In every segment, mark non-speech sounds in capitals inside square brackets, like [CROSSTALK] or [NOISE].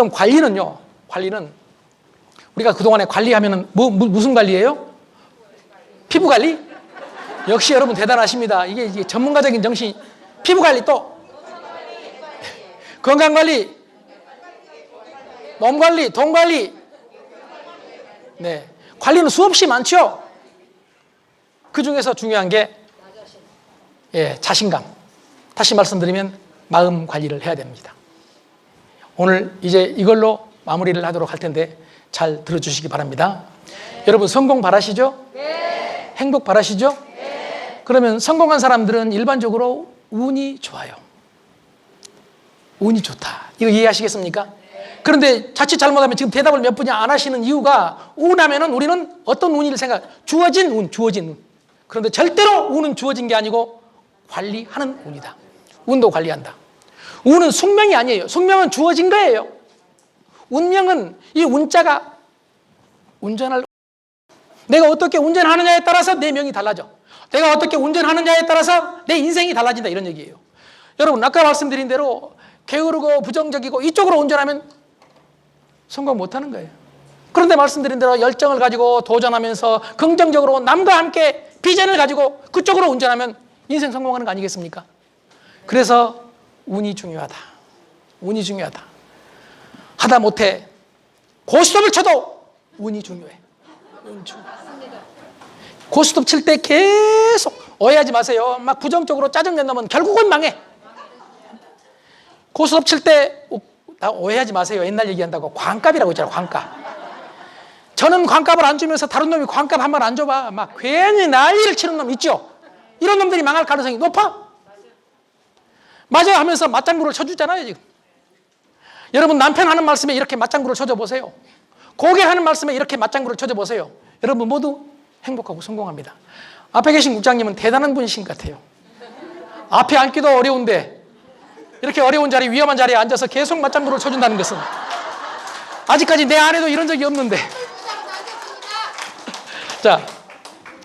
그럼 관리는요. 관리는 우리가 그동안에 관리하면은 뭐, 무- 무슨 관리예요? 피부 관리? 역시 여러분 대단하십니다. 이게, 이게 전문가적인 정신. 피부 관리 또 건강 관리, 몸 관리, 돈 관리. 네. 관리는 수없이 많죠. 그 중에서 중요한 게 예, 자신감. 다시 말씀드리면 마음 관리를 해야 됩니다. 오늘 이제 이걸로 마무리를 하도록 할 텐데 잘 들어주시기 바랍니다. 여러분 성공 바라시죠? 행복 바라시죠? 그러면 성공한 사람들은 일반적으로 운이 좋아요. 운이 좋다. 이거 이해하시겠습니까? 그런데 자칫 잘못하면 지금 대답을 몇 분이 안 하시는 이유가 운하면은 우리는 어떤 운일 생각, 주어진 운, 주어진 운. 그런데 절대로 운은 주어진 게 아니고 관리하는 운이다. 운도 관리한다. 운은 숙명이 아니에요. 숙명은 주어진 거예요. 운명은 이 운자가 운전할 내가 어떻게 운전하느냐에 따라서 내 명이 달라져. 내가 어떻게 운전하느냐에 따라서 내 인생이 달라진다 이런 얘기예요. 여러분 아까 말씀드린 대로 게으르고 부정적이고 이쪽으로 운전하면 성공 못하는 거예요. 그런데 말씀드린 대로 열정을 가지고 도전하면서 긍정적으로 남과 함께 비전을 가지고 그쪽으로 운전하면 인생 성공하는 거 아니겠습니까? 그래서 운이 중요하다. 운이 중요하다. 하다 못해 고스톱을 쳐도 운이 중요해. 운이 중요해. 고스톱 칠 때 계속 오해하지 마세요. 막 부정적으로 짜증낸 놈은 결국은 망해. 고스톱 칠 때 오해하지 마세요. 옛날 얘기한다고 광값이라고 있잖아. 광값. 저는 광값을 안 주면서 다른 놈이 광값 한 번 안 줘봐. 막 괜히 난리를 치는 놈 있죠. 이런 놈들이 망할 가능성이 높아. 맞아 하면서 맞장구를 쳐주잖아요 지금. 여러분 남편 하는 말씀에 이렇게 맞장구를 쳐줘 보세요. 고개 하는 말씀에 이렇게 맞장구를 쳐줘 보세요. 여러분 모두 행복하고 성공합니다. 앞에 계신 국장님은 대단한 분이신 것 같아요. 앞에 앉기도 어려운데 이렇게 어려운 자리, 위험한 자리에 앉아서 계속 맞장구를 쳐준다는 것은 아직까지 내 아내도 이런 적이 없는데. [LAUGHS] 자,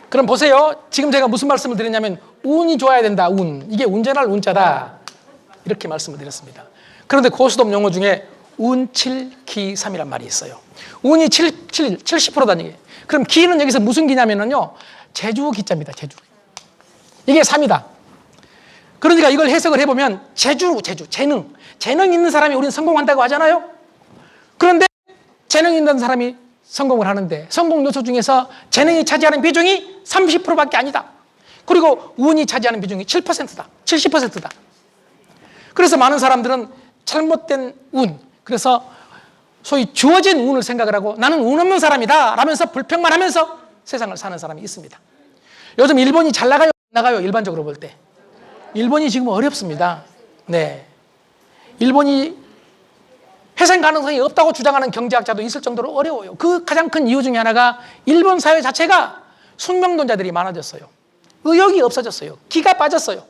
그럼 보세요. 지금 제가 무슨 말씀을 드렸냐면 운이 좋아야 된다. 운. 이게 운전할 운자다. 이렇게 말씀을 드렸습니다. 그런데 고수돔 용어 중에 운칠기삼이란 말이 있어요. 운이 7, 7, 70%다는 얘기예요. 그럼 기는 여기서 무슨 기냐면요. 제주 기자입니다. 제주. 이게 3이다. 그러니까 이걸 해석을 해보면 제주, 제주, 재능. 재능 있는 사람이 우리는 성공한다고 하잖아요. 그런데 재능 있는 사람이 성공을 하는데 성공 요소 중에서 재능이 차지하는 비중이 30%밖에 아니다. 그리고 운이 차지하는 비중이 7%다. 70%다. 그래서 많은 사람들은 잘못된 운, 그래서 소위 주어진 운을 생각을 하고 나는 운 없는 사람이다 라면서 불평만 하면서 세상을 사는 사람이 있습니다. 요즘 일본이 잘 나가요? 안 나가요? 일반적으로 볼 때. 일본이 지금 어렵습니다. 네. 일본이 회생 가능성이 없다고 주장하는 경제학자도 있을 정도로 어려워요. 그 가장 큰 이유 중에 하나가 일본 사회 자체가 숙명론자들이 많아졌어요. 의욕이 없어졌어요. 기가 빠졌어요.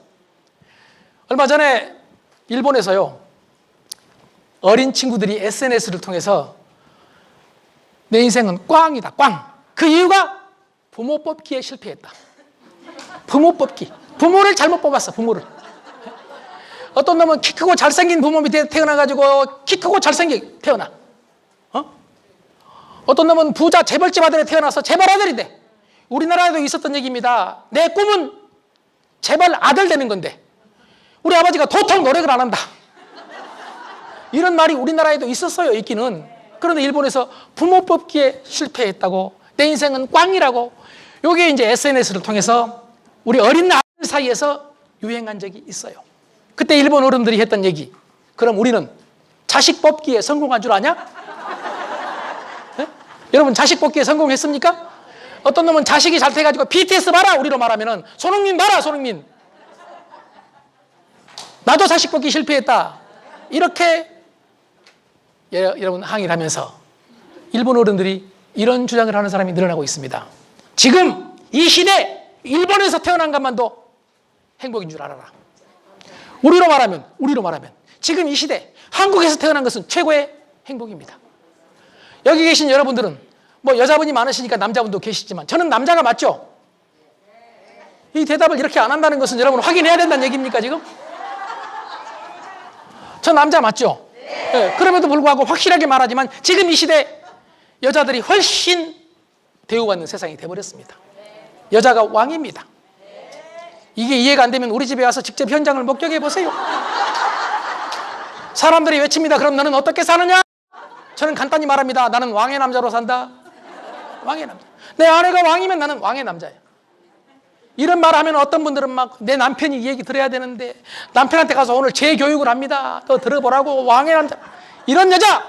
얼마 전에 일본에서요. 어린 친구들이 SNS를 통해서 내 인생은 꽝이다, 꽝. 그 이유가 부모 뽑기에 실패했다. 부모 뽑기. 부모를 잘못 뽑았어, 부모를. 어떤 놈은 키 크고 잘생긴 부모 밑에 태어나가지고 키 크고 잘생긴 태어나. 어? 어떤 놈은 부자 재벌집 아들에 태어나서 재벌 아들인데 우리나라에도 있었던 얘기입니다. 내 꿈은 재벌 아들 되는 건데 우리 아버지가 도통 노력을 안 한다. 이런 말이 우리나라에도 있었어요, 있기는. 그런데 일본에서 부모 뽑기에 실패했다고 내 인생은 꽝이라고 요게 이제 SNS를 통해서 우리 어린 아이들 사이에서 유행한 적이 있어요. 그때 일본 어른들이 했던 얘기. 그럼 우리는 자식 뽑기에 성공한 줄 아냐? 네? 여러분 자식 뽑기에 성공했습니까? 어떤 놈은 자식이 잘 돼가지고 BTS 봐라 우리로 말하면은 손흥민 봐라 손흥민. 나도 자식 뽑기 실패했다. 이렇게 예, 여러분 항의를 하면서 일본 어른들이 이런 주장을 하는 사람이 늘어나고 있습니다. 지금 이 시대 일본에서 태어난 것만도 행복인 줄 알아라. 우리로 말하면 우리로 말하면 지금 이 시대 한국에서 태어난 것은 최고의 행복입니다. 여기 계신 여러분들은 뭐 여자분이 많으시니까 남자분도 계시지만 저는 남자가 맞죠? 이 대답을 이렇게 안 한다는 것은 여러분 확인해야 된다는 얘기입니까 지금? 저 남자 맞죠? 예, 그럼에도 불구하고 확실하게 말하지만 지금 이 시대 여자들이 훨씬 대우받는 세상이 돼버렸습니다. 여자가 왕입니다. 이게 이해가 안 되면 우리 집에 와서 직접 현장을 목격해 보세요. 사람들이 외칩니다. 그럼 너는 어떻게 사느냐? 저는 간단히 말합니다. 나는 왕의 남자로 산다. 왕의 남자. 내 아내가 왕이면 나는 왕의 남자야. 이런 말 하면 어떤 분들은 막 내 남편이 이 얘기 들어야 되는데 남편한테 가서 오늘 재교육을 합니다. 또 들어보라고 왕의 남자. 이런 여자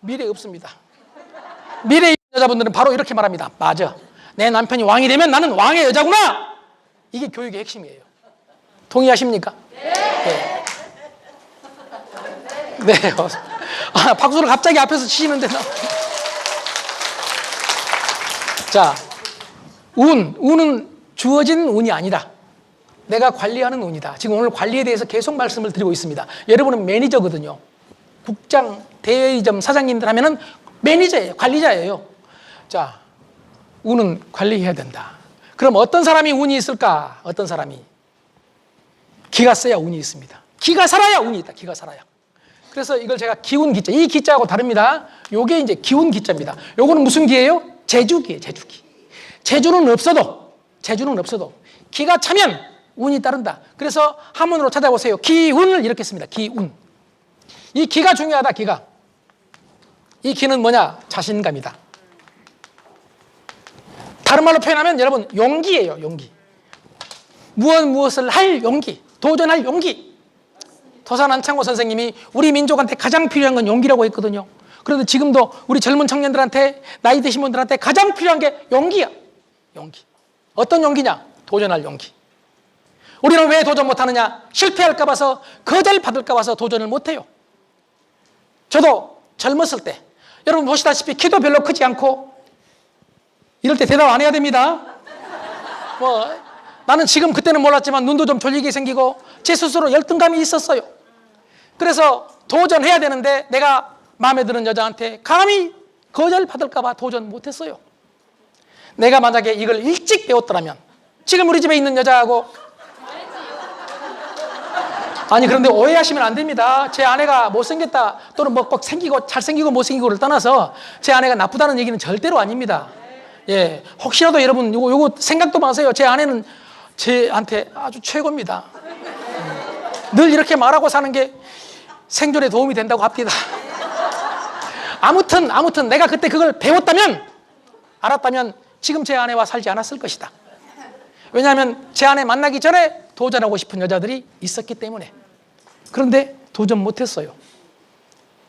미래 없습니다. 미래 여자분들은 바로 이렇게 말합니다. 맞아. 내 남편이 왕이 되면 나는 왕의 여자구나. 이게 교육의 핵심이에요. 동의하십니까? 네. 네. 아, 박수를 갑자기 앞에서 치시는데. 나. 자, 운. 운은 주어진 운이 아니다. 내가 관리하는 운이다. 지금 오늘 관리에 대해서 계속 말씀을 드리고 있습니다. 여러분은 매니저거든요. 국장, 대리점 사장님들 하면은 매니저예요. 관리자예요. 자, 운은 관리해야 된다. 그럼 어떤 사람이 운이 있을까? 어떤 사람이? 기가 써야 운이 있습니다. 기가 살아야 운이 있다. 기가 살아야. 그래서 이걸 제가 기운 기자. 이 기자하고 다릅니다. 요게 이제 기운 기자입니다. 요거는 무슨 기예요? 제주기예요. 제주기. 제주는 없어도 제주는 없어도 기가 차면 운이 따른다. 그래서 한문으로 찾아보세요. 기운을 이렇게 씁니다. 기운. 이 기가 중요하다. 기가. 이 기는 뭐냐? 자신감이다. 다른 말로 표현하면 여러분 용기예요. 용기. 무엇 무엇을 할 용기. 도전할 용기. 도산 안창호 선생님이 우리 민족한테 가장 필요한 건 용기라고 했거든요. 그런데 지금도 우리 젊은 청년들한테 나이 드신 분들한테 가장 필요한 게 용기야. 용기. 어떤 용기냐? 도전할 용기. 우리는 왜 도전 못하느냐? 실패할까 봐서 거절 받을까 봐서 도전을 못해요. 저도 젊었을 때 여러분 보시다시피 키도 별로 크지 않고 이럴 때 대답 안 해야 됩니다. 뭐 나는 지금 그때는 몰랐지만 눈도 좀 졸리게 생기고 제 스스로 열등감이 있었어요. 그래서 도전해야 되는데 내가 마음에 드는 여자한테 감히 거절 받을까 봐 도전 못했어요. 내가 만약에 이걸 일찍 배웠더라면 지금 우리 집에 있는 여자하고 아니 그런데 오해하시면 안 됩니다. 제 아내가 못생겼다 또는 뭐 꼭 생기고 잘생기고 못생기고를 떠나서 제 아내가 나쁘다는 얘기는 절대로 아닙니다. 예, 혹시라도 여러분 요거 요거 생각도 마세요. 제 아내는 제한테 아주 최고입니다. 음, 늘 이렇게 말하고 사는 게 생존에 도움이 된다고 합니다. 아무튼 아무튼 내가 그때 그걸 배웠다면 알았다면 지금 제 아내와 살지 않았을 것이다. 왜냐하면 제 아내 만나기 전에 도전하고 싶은 여자들이 있었기 때문에. 그런데 도전 못했어요.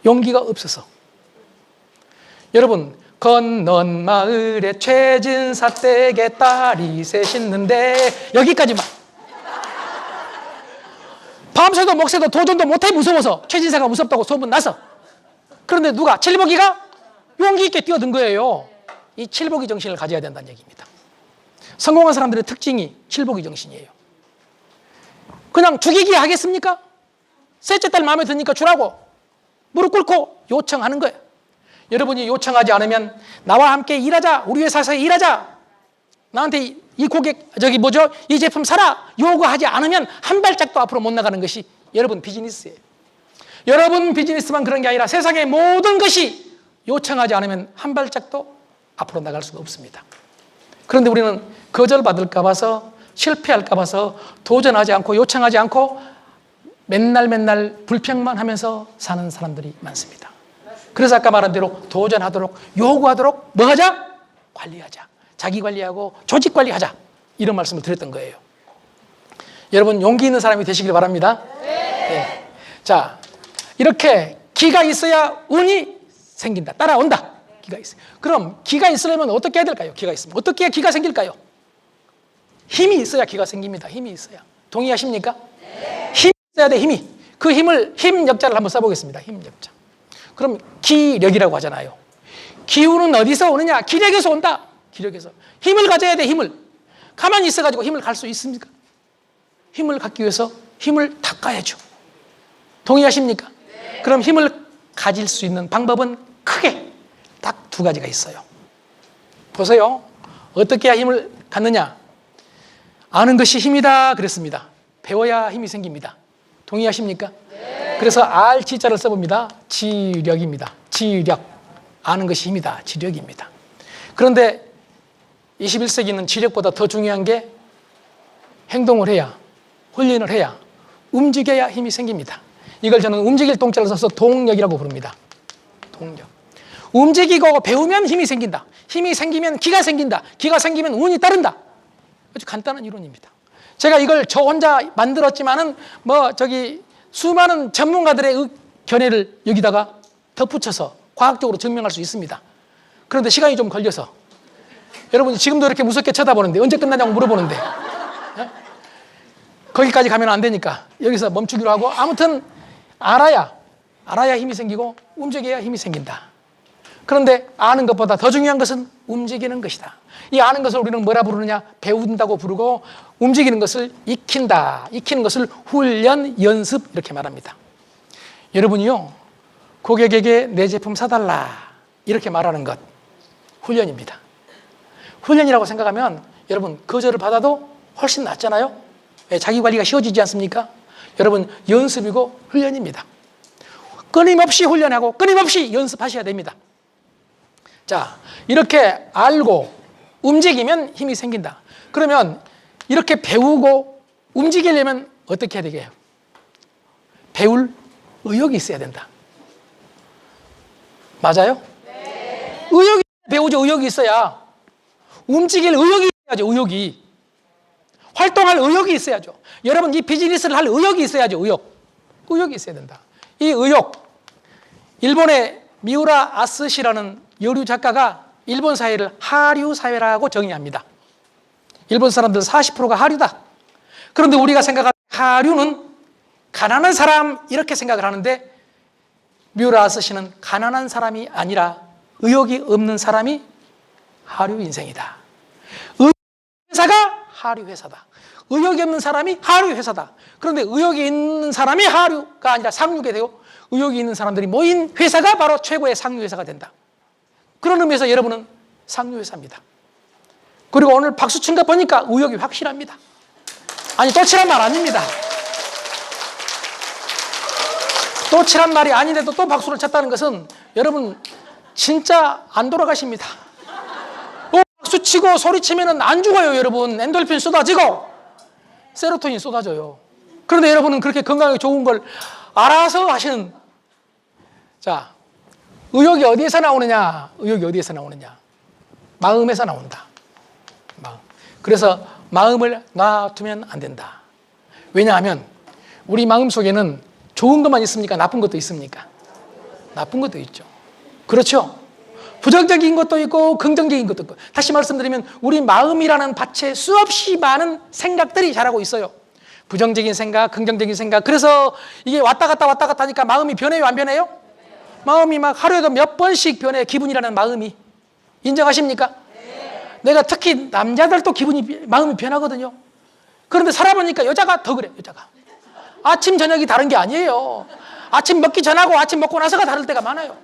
용기가 없어서. 여러분, 건넌 마을에 최진사 댁에 딸이 셋 있는데 여기까지만. 밤새도 목새도 도전도 못해 무서워서 최진사가 무섭다고 소문 나서. 그런데 누가 칠복이가 용기 있게 뛰어든 거예요. 이 칠복이 정신을 가져야 된다는 얘기입니다. 성공한 사람들의 특징이 칠복이 정신이에요. 그냥 죽이기 하겠습니까? 셋째 딸 마음에 드니까 주라고 무릎 꿇고 요청하는 거예요. 여러분이 요청하지 않으면 나와 함께 일하자. 우리 회사에서 일하자. 나한테 이 고객 저기 뭐죠? 이 제품 사라. 요구하지 않으면 한 발짝도 앞으로 못 나가는 것이 여러분 비즈니스예요. 여러분 비즈니스만 그런 게 아니라 세상의 모든 것이 요청하지 않으면 한 발짝도 앞으로 나갈 수가 없습니다. 그런데 우리는 거절받을까 봐서 실패할까 봐서 도전하지 않고 요청하지 않고 맨날 맨날 불평만 하면서 사는 사람들이 많습니다. 그래서 아까 말한 대로 도전하도록 요구하도록 뭐 하자? 관리하자. 자기 관리하고 조직 관리하자. 이런 말씀을 드렸던 거예요. 여러분 용기 있는 사람이 되시길 바랍니다. 네. 자, 이렇게 기가 있어야 운이 생긴다. 따라온다. 기가 있어. 그럼 기가 있으려면 어떻게 해야 될까요? 기가 있으면 어떻게 해야 기가 생길까요? 힘이 있어야 기가 생깁니다. 힘이 있어야. 동의하십니까? 힘이 있어야 돼. 힘이. 그 힘을 힘 역자를 한번 써 보겠습니다. 힘 역자. 그럼 기력이라고 하잖아요. 기운은 어디서 오느냐? 기력에서 온다. 기력에서 힘을 가져야 돼. 힘을. 가만히 있어 가지고 힘을 갈 수 있습니까? 힘을 갖기 위해서 힘을 닦아야죠. 동의하십니까? 그럼 힘을 가질 수 있는 방법은 크게 딱 두 가지가 있어요. 보세요. 어떻게 힘을 갖느냐? 아는 것이 힘이다 그랬습니다. 배워야 힘이 생깁니다. 동의하십니까? 그래서 알 지자를 써봅니다. 지력입니다. 지력. 아는 것이 힘이다. 지력입니다. 그런데 21세기는 지력보다 더 중요한 게 행동을 해야, 훈련을 해야, 움직여야 힘이 생깁니다. 이걸 저는 움직일 동자를 써서 동력이라고 부릅니다. 동력. 움직이고 배우면 힘이 생긴다. 힘이 생기면 기가 생긴다. 기가 생기면 운이 따른다. 아주 간단한 이론입니다. 제가 이걸 저 혼자 만들었지만은 뭐 저기 수많은 전문가들의 의- 견해를 여기다가 덧붙여서 과학적으로 증명할 수 있습니다. 그런데 시간이 좀 걸려서 여러분이 지금도 이렇게 무섭게 쳐다보는데 언제 끝나냐고 물어보는데 예? 거기까지 가면 안 되니까 여기서 멈추기로 하고 아무튼 알아야 알아야 힘이 생기고 움직여야 힘이 생긴다. 그런데 아는 것보다 더 중요한 것은 움직이는 것이다. 이 아는 것을 우리는 뭐라 부르느냐? 배운다고 부르고 움직이는 것을 익힌다. 익히는 것을 훈련, 연습 이렇게 말합니다. 여러분이요. 고객에게 내 제품 사달라. 이렇게 말하는 것 훈련입니다. 훈련이라고 생각하면 여러분 거절을 받아도 훨씬 낫잖아요. 왜? 자기 관리가 쉬워지지 않습니까? 여러분 연습이고 훈련입니다. 끊임없이 훈련하고 끊임없이 연습하셔야 됩니다. 자, 이렇게 알고 움직이면 힘이 생긴다. 그러면 이렇게 배우고 움직이려면 어떻게 해야 되게요? 배울 의욕이 있어야 된다. 맞아요? 의욕이 배우죠. 의욕이 있어야 움직일 의욕이 있어야죠. 의욕이 활동할 의욕이 있어야죠. 여러분 이 비즈니스를 할 의욕이 있어야죠. 의욕. 의욕이 있어야 된다. 이 의욕 일본의 미우라 아스시라는 여류 작가가 일본 사회를 하류 사회라고 정의합니다. 일본 사람들 40%가 하류다. 그런데 우리가 생각하는 하류는 가난한 사람 이렇게 생각을 하는데 미우라 아스시는 가난한 사람이 아니라 의욕이 없는 사람이 하류 인생이다. 의 회사가 하류 회사다. 의욕이 없는 사람이 하류 회사다. 그런데 의욕이 있는 사람이 하류가 아니라 상류게 되고 의욕이 있는 사람들이 모인 회사가 바로 최고의 상류 회사가 된다. 그런 의미에서 여러분은 상류 회사입니다. 그리고 오늘 박수 친 거 보니까 의욕이 확실합니다. 아니 또 치란 말 아닙니다. 또 치란 말이 아닌데도 또 박수를 쳤다는 것은 여러분 진짜 안 돌아가십니다. 또 박수 치고 소리 치면은 안 죽어요, 여러분. 엔돌핀 쏟아지고 세로토닌 쏟아져요. 그런데 여러분은 그렇게 건강에 좋은 걸 알아서 하시는 자, 의욕이 어디에서 나오느냐? 의욕이 어디에서 나오느냐? 마음에서 나온다. 마음. 그래서 마음을 놔두면 안 된다. 왜냐하면 우리 마음 속에는 좋은 것만 있습니까? 나쁜 것도 있습니까? 나쁜 것도 있죠. 그렇죠? 부정적인 것도 있고 긍정적인 것도 있고 다시 말씀드리면 우리 마음이라는 밭에 수없이 많은 생각들이 자라고 있어요. 부정적인 생각, 긍정적인 생각. 그래서 이게 왔다 갔다 왔다 갔다 하니까 마음이 변해요, 안 변해요? 마음이 막 하루에도 몇 번씩 변해 기분이라는 마음이 인정하십니까? 내가 특히 남자들도 기분이 마음이 변하거든요. 그런데 살아보니까 여자가 더 그래, 여자가. 아침 저녁이 다른 게 아니에요. 아침 먹기 전하고 아침 먹고 나서가 다를 때가 많아요.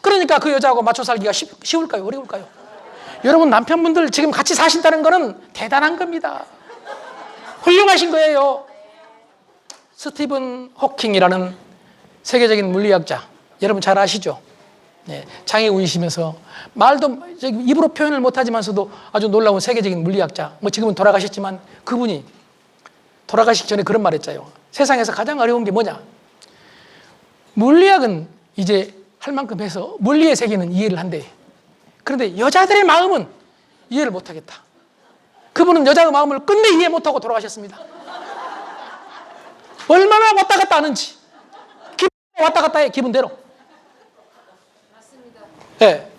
그러니까 그 여자하고 맞춰 살기가 쉽, 쉬울까요? 어려울까요? 여러분 남편분들 지금 같이 사신다는 거는 대단한 겁니다. 훌륭하신 거예요. 스티븐 호킹이라는 세계적인 물리학자 여러분 잘 아시죠? 네, 장애우이시면서 말도 입으로 표현을 못하지만서도 아주 놀라운 세계적인 물리학자. 뭐 지금은 돌아가셨지만 그분이 돌아가시기 전에 그런 말했잖아요. 세상에서 가장 어려운 게 뭐냐? 물리학은 이제 할 만큼 해서 물리의 세계는 이해를 한대. 그런데 여자들의 마음은 이해를 못하겠다. 그분은 여자의 마음을 끝내 이해 못하고 돌아가셨습니다. 얼마나 왔다 갔다 하는지. 왔다 갔다 해, 기분대로. 네.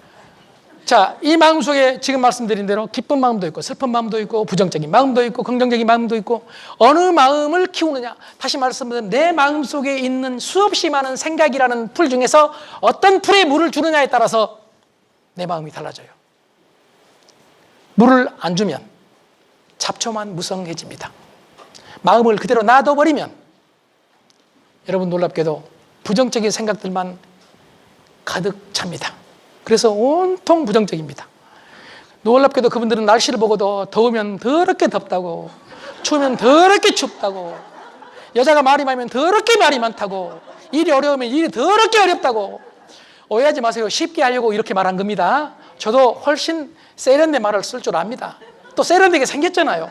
자, 이 마음 속에 지금 말씀드린 대로 기쁜 마음도 있고 슬픈 마음도 있고 부정적인 마음도 있고 긍정적인 마음도 있고 어느 마음을 키우느냐. 다시 말씀드리면 내 마음 속에 있는 수없이 많은 생각이라는 풀 중에서 어떤 풀에 물을 주느냐에 따라서 내 마음이 달라져요. 물을 안 주면 잡초만 무성해집니다. 마음을 그대로 놔둬버리면 여러분 놀랍게도 부정적인 생각들만 가득 찹니다. 그래서 온통 부정적입니다. 놀랍게도 그분들은 날씨를 보고도 더우면 더럽게 덥다고, 추우면 더럽게 춥다고, 여자가 말이 많으면 더럽게 말이 많다고. 일이 어려우면 일이 더럽게 어렵다고. 오해하지 마세요. 쉽게 하려고 이렇게 말한 겁니다. 저도 훨씬 세련된 말을 쓸 줄 압니다. 또 세련되게 생겼잖아요.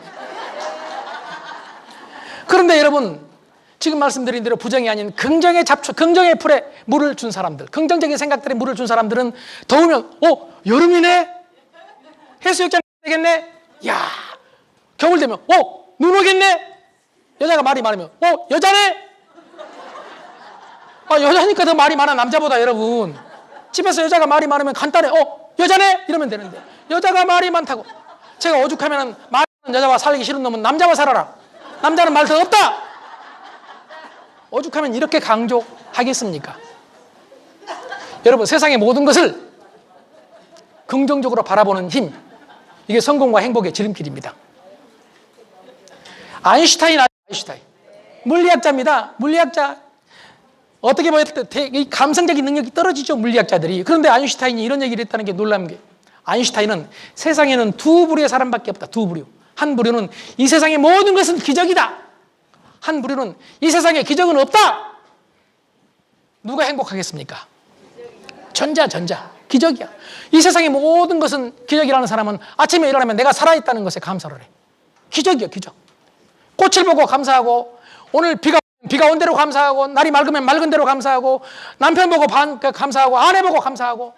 그런데 여러분, 지금 말씀드린 대로 부정이 아닌 긍정의 잡초, 긍정의 풀에 물을 준 사람들, 긍정적인 생각들에 물을 준 사람들은 더우면, 어, 여름이네? 해수욕장 되겠네? 야, 겨울 되면, 어, 눈 오겠네? 여자가 말이 많으면, 어, 여자네? 아, 여자니까 더 말이 많아, 남자보다 여러분. 집에서 여자가 말이 많으면 간단해, 어, 여자네? 이러면 되는데, 여자가 말이 많다고. 제가 오죽하면 말 여자와 살기 싫은 놈은 남자와 살아라. 남자는 말 더 없다! 오죽하면 이렇게 강조하겠습니까? 여러분, 세상의 모든 것을 긍정적으로 바라보는 힘, 이게 성공과 행복의 지름길입니다. 아인슈타인, 아인슈타인. 물리학자입니다. 물리학자. 어떻게 보면 이 감성적인 능력이 떨어지죠, 물리학자들이. 그런데 아인슈타인이 이런 얘기를 했다는 게 놀라운 게 아인슈타인은 세상에는 두 부류의 사람밖에 없다. 두 부류. 한 부류는 이 세상의 모든 것은 기적이다. 한 부류는 이 세상에 기적은 없다. 누가 행복하겠습니까? 전자, 전자. 기적이야. 이 세상의 모든 것은 기적이라는 사람은 아침에 일어나면 내가 살아있다는 것에 감사를 해. 기적이야, 기적. 꽃을 보고 감사하고, 오늘 비가, 비가 온 대로 감사하고, 날이 맑으면 맑은 대로 감사하고, 남편 보고 반, 그 감사하고, 아내 보고 감사하고,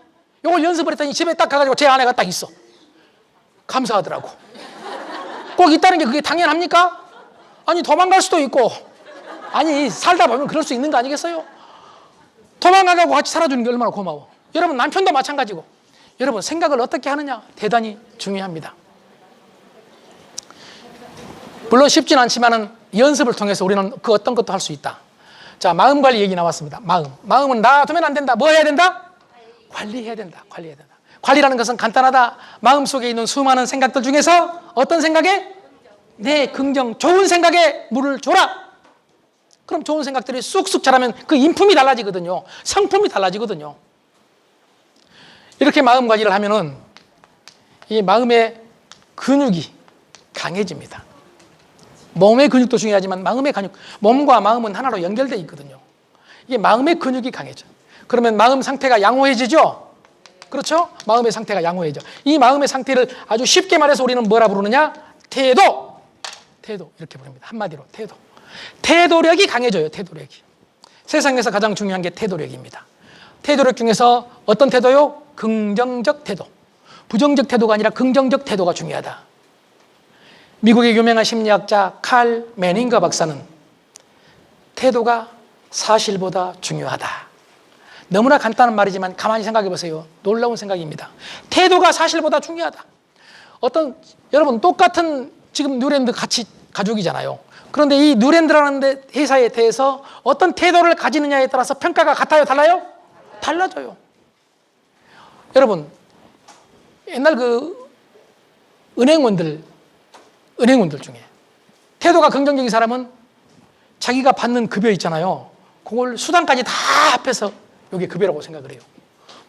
이걸 연습을 했더니 집에 딱 가가지고 제 아내가 딱 있어. 감사하더라고. 꼭 있다는 게 그게 당연합니까? 아니, 도망갈 수도 있고, 아니, 살다 보면 그럴 수 있는 거 아니겠어요? 도망가고 같이 살아주는 게 얼마나 고마워. 여러분, 남편도 마찬가지고. 여러분, 생각을 어떻게 하느냐? 대단히 중요합니다. 물론 쉽진 않지만은 연습을 통해서 우리는 그 어떤 것도 할 수 있다. 자, 마음 관리 얘기 나왔습니다. 마음. 마음은 놔두면 안 된다. 뭐 해야 된다? 관리해야 된다. 관리해야 된다. 관리라는 것은 간단하다. 마음 속에 있는 수많은 생각들 중에서 어떤 생각에? 내 긍정, 좋은 생각에 물을 줘라. 그럼 좋은 생각들이 쑥쑥 자라면 그 인품이 달라지거든요. 성품이 달라지거든요. 이렇게 마음 관리를 하면은 이 마음의 근육이 강해집니다. 몸의 근육도 중요하지만 마음의 근육, 몸과 마음은 하나로 연결되어 있거든요. 이게 마음의 근육이 강해져. 그러면 마음 상태가 양호해지죠? 그렇죠? 마음의 상태가 양호해져. 이 마음의 상태를 아주 쉽게 말해서 우리는 뭐라 부르느냐? 태도. 태도. 이렇게 부릅니다. 한마디로 태도. 태도력이 강해져요. 태도력이. 세상에서 가장 중요한 게 태도력입니다. 태도력 중에서 어떤 태도요? 긍정적 태도. 부정적 태도가 아니라 긍정적 태도가 중요하다. 미국의 유명한 심리학자 칼 매닝거 박사는 태도가 사실보다 중요하다. 너무나 간단한 말이지만 가만히 생각해 보세요. 놀라운 생각입니다. 태도가 사실보다 중요하다. 어떤 여러분 똑같은 지금 뉴랜드 같이 가족이잖아요. 그런데 이 뉴랜드라는 회사에 대해서 어떤 태도를 가지느냐에 따라서 평가가 같아요, 달라요? 달라져요. 여러분 옛날 그 은행원들 은행원들 중에 태도가 긍정적인 사람은 자기가 받는 급여 있잖아요. 그걸 수당까지 다 합해서 이게 급여라고 생각을 해요.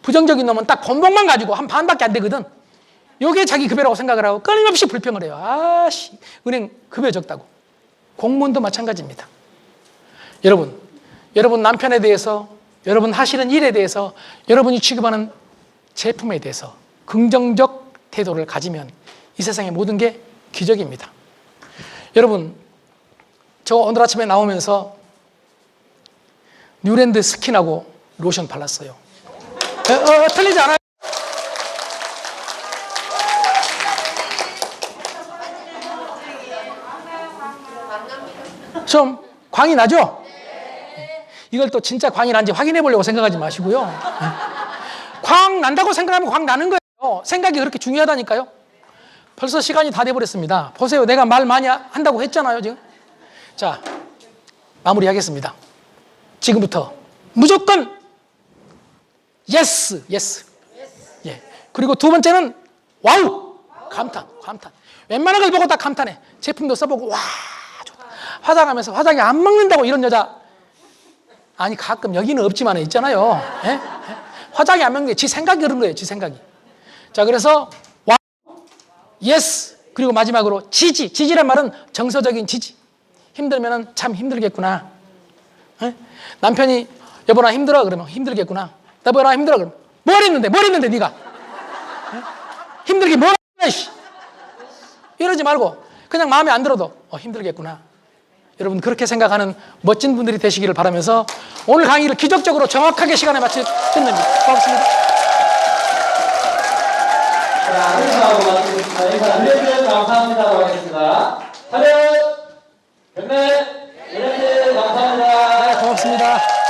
부정적인 놈은 딱 건봉만 가지고 한 반밖에 안 되거든. 이게 자기 급여라고 생각을 하고 끊임없이 불평을 해요. 아씨, 은행 급여 적다고. 공무원도 마찬가지입니다. 여러분, 여러분 남편에 대해서, 여러분 하시는 일에 대해서, 여러분이 취급하는 제품에 대해서 긍정적 태도를 가지면 이 세상의 모든 게 기적입니다. 여러분, 저 오늘 아침에 나오면서 뉴랜드 스킨하고 로션 발랐어요. 어, 어, 틀리지 않아요? 좀 광이 나죠? 이걸 또 진짜 광이 난지 확인해 보려고 생각하지 마시고요. 광 난다고 생각하면 광 나는 거예요. 생각이 그렇게 중요하다니까요. 벌써 시간이 다 돼버렸습니다. 보세요. 내가 말 많이 한다고 했잖아요, 지금. 자, 마무리하겠습니다. 지금부터 무조건 예스, 예스. 예. 그리고 두 번째는 와우, 감탄, 감탄. 웬만한 걸 보고 다 감탄해. 제품도 써보고 와. 화장하면서 화장이 안 먹는다고 이런 여자 아니 가끔 여기는 없지만 있잖아요. 예? 예? 화장이 안 먹는 게 지 생각이 그런 거예요. 지 생각이. 자, 그래서 예스 그리고 마지막으로 지지 지지란 말은 정서적인 지지 힘들면은 참 힘들겠구나. 에? 남편이 여보 나 힘들어 그러면 힘들겠구나. 여보 나 힘들어 그러면 뭘 했는데 뭘 했는데 네가 에? 힘들게 뭘 했냐 씨. 이러지 말고 그냥 마음에 안 들어도 어, 힘들겠구나. 여러분 그렇게 생각하는 멋진 분들이 되시기를 바라면서 오늘 강의를 기적적으로 정확하게 시간에 맞춰 끝냅니다. 고맙습니다. 자, 인사하고 마치겠습니다. 인사 안녕히 감사합니다라고 하겠습니다. 하면, 경례, 여러분 감사합니다. 네, 고맙습니다.